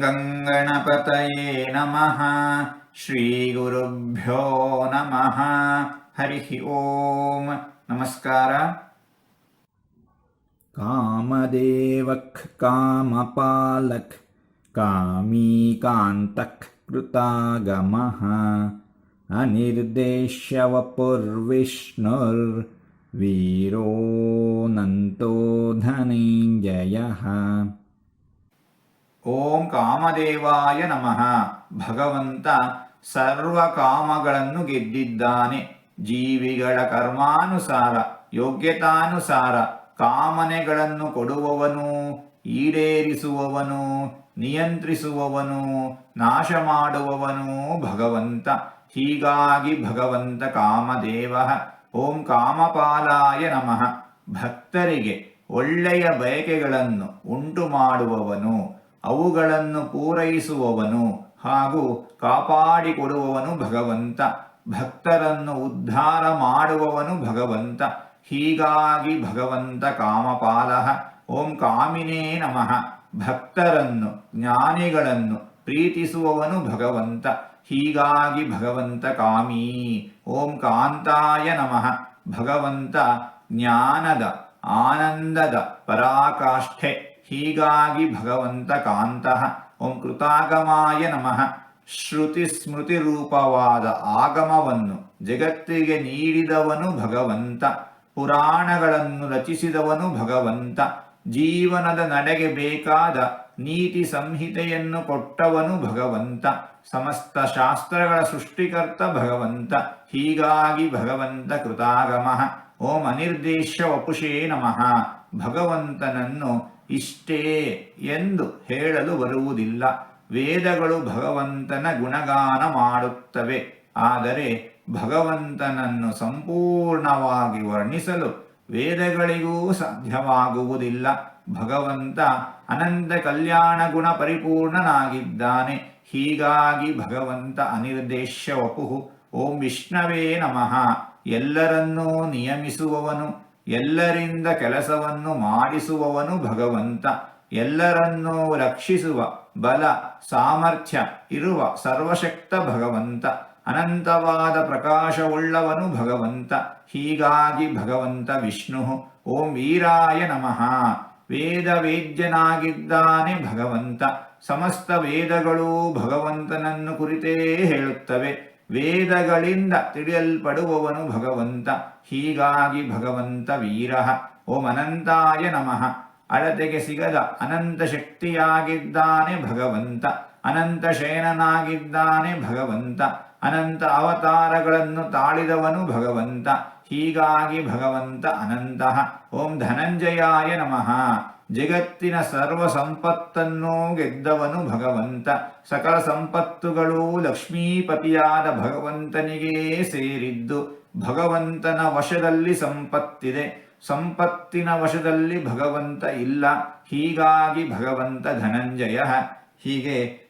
गङ्गणपतये नमः। श्रीगुरुभ्यो नमः। हरिः ओम्। नमस्कार। कामदेवक् कामपालक् कामीकान्तः कृतागमः। अनिर्देश्यवपुर्विष्णुर् वीरोनन्तो धनञ्जयः। ಓಂ ಕಾಮದೇವಾಯ ನಮಃ. ಭಗವಂತ ಸರ್ವ ಕಾಮಗಳನ್ನು ಗೆದ್ದಿದ್ದಾನೆ. ಜೀವಿಗಳ ಕರ್ಮಾನುಸಾರ, ಯೋಗ್ಯತಾನುಸಾರ ಕಾಮನೆಗಳನ್ನು ಕೊಡುವವನು, ಈಡೇರಿಸುವವನು, ನಿಯಂತ್ರಿಸುವವನು ನಾಶ ಮಾಡುವವನು ಭಗವಂತ. ಹೀಗಾಗಿ ಭಗವಂತ ಕಾಮದೇವ, ಓಂ ಕಾಮಪಾಲಾಯ ನಮಃ. ಭಕ್ತರಿಗೆ ಒಳ್ಳೆಯ ಬಯಕೆಗಳನ್ನು ಉಂಟು ಮಾಡುವವನು ಅವುಗಳನ್ನು ಪೂರೈಸುವವನು ಹಾಗೂ ಕಾಪಾಡಿಕೊಡುವವನು ಭಗವಂತ, ಭಕ್ತರನ್ನು ಉದ್ಧಾರ ಮಾಡುವವನು ಭಗವಂತ. ಹೀಗಾಗಿ ಭಗವಂತ ಕಾಮಪಾಲ, ಓಂ ಕಾಮಿನೇ ನಮಃ. ಭಕ್ತರನ್ನು, ಜ್ಞಾನಿಗಳನ್ನು ಪ್ರೀತಿಸುವವನು ಭಗವಂತ. ಹೀಗಾಗಿ ಭಗವಂತ ಕಾಮೀ, ಓಂ ಕಾಂತಾಯ ನಮಃ. ಭಗವಂತ ಜ್ಞಾನದ, ಆನಂದದ ಪರಾಕಾಷ್ಠೆ. ಹೀಗಾಗಿ ಭಗವಂತ ಕಾಂತಃ ಓಂ ಕೃತಾಗಮಾಯ ನಮಃ. ಶ್ರುತಿ ಸ್ಮೃತಿ ರೂಪವಾದ ಆಗಮವನ್ನು ಜಗತ್ತಿಗೆ ನೀಡಿದವನು ಭಗವಂತ. ಪುರಾಣಗಳನ್ನು ರಚಿಸಿದವನು ಭಗವಂತ. ಜೀವನದ ನಡೆಗೆ ಬೇಕಾದ ನೀತಿ ಸಂಹಿತೆಯನ್ನು ಕೊಟ್ಟವನು ಭಗವಂತ. ಸಮಸ್ತ ಶಾಸ್ತ್ರಗಳ ಸೃಷ್ಟಿಕರ್ತ ಭಗವಂತ. ಹೀಗಾಗಿ ಭಗವಂತ ಕೃತಾಗಮ. ಓಂ ಅನಿರ್ದೇಶ ವಪುಷೇ ನಮಃ. ಭಗವಂತನನ್ನು ಇಷ್ಟೇ ಎಂದು ಹೇಳಲು ಬರುವುದಿಲ್ಲ. ವೇದಗಳು ಭಗವಂತನ ಗುಣಗಾನ ಮಾಡುತ್ತವೆ. ಆದರೆ ಭಗವಂತನನ್ನು ಸಂಪೂರ್ಣವಾಗಿ ವರ್ಣಿಸಲು ವೇದಗಳಿಗೂ ಸಾಧ್ಯವಾಗುವುದಿಲ್ಲ. ಭಗವಂತ ಅನಂತ ಕಲ್ಯಾಣ ಗುಣ ಪರಿಪೂರ್ಣನಾಗಿದ್ದಾನೆ. ಹೀಗಾಗಿ ಭಗವಂತ ಅನಿರ್ದೇಶ ವಪುಹು ಓಂ ವಿಷ್ಣವೇ ನಮಃ. ಎಲ್ಲರನ್ನೂ ನಿಯಮಿಸುವವನು, ಎಲ್ಲರಿಂದ ಕೆಲಸವನ್ನು ಮಾಡಿಸುವವನು ಭಗವಂತ. ಎಲ್ಲರನ್ನೂ ರಕ್ಷಿಸುವ ಬಲ, ಸಾಮರ್ಥ್ಯ ಇರುವ ಸರ್ವಶಕ್ತ ಭಗವಂತ. ಅನಂತವಾದ ಪ್ರಕಾಶವುಳ್ಳವನು ಭಗವಂತ. ಹೀಗಾಗಿ ಭಗವಂತ ವಿಷ್ಣು. ಓಂ ವೀರಾಯ ನಮಃ. ವೇದ ವೇದ್ಯನಾಗಿದ್ದಾನೆ ಭಗವಂತ. ಸಮಸ್ತ ವೇದಗಳು ಭಗವಂತನನ್ನು ಕುರಿತೇ ಹೇಳುತ್ತವೆ. ವೇದಗಳಿಂದ ತಿಳಿಯಲ್ಪಡುವವನು ಭಗವಂತ, ಹೀಗಾಗಿ ಭಗವಂತ ವೀರಃ. ಓಂ ಅನಂತಾಯ ನಮಃ. ಅಳತೆಗೆ ಸಿಗದ ಅನಂತ ಶಕ್ತಿಯಾಗಿದ್ದಾನೆ ಭಗವಂತ, ಅನಂತ ಶಯನನಾಗಿದ್ದಾನೆ ಭಗವಂತ, ಅನಂತ ಅವತಾರಗಳನ್ನು ತಾಳಿದವನು ಭಗವಂತ, ಹೀಗಾಗಿ ಭಗವಂತ ಅನಂತಃ. ಓಂ ಧನಂಜಯಾಯ ನಮಃ. ಜಗತ್ತಿನ ಸರ್ವ ಸಂಪತ್ತನ್ನೂ ಗೆದ್ದವನು ಭಗವಂತ. ಸಕಲ ಸಂಪತ್ತುಗಳು ಲಕ್ಷ್ಮೀಪತಿಯಾದ ಭಗವಂತನಿಗೇ ಸೇರಿದ್ದು. ಭಗವಂತನ ವಶದಲ್ಲಿ ಸಂಪತ್ತಿದೆ. ಸಂಪತ್ತಿನ ವಶದಲ್ಲಿ ಭಗವಂತ ಇಲ್ಲ. ಹೀಗಾಗಿ ಭಗವಂತ ಧನಂಜಯ. ಹೀಗೆ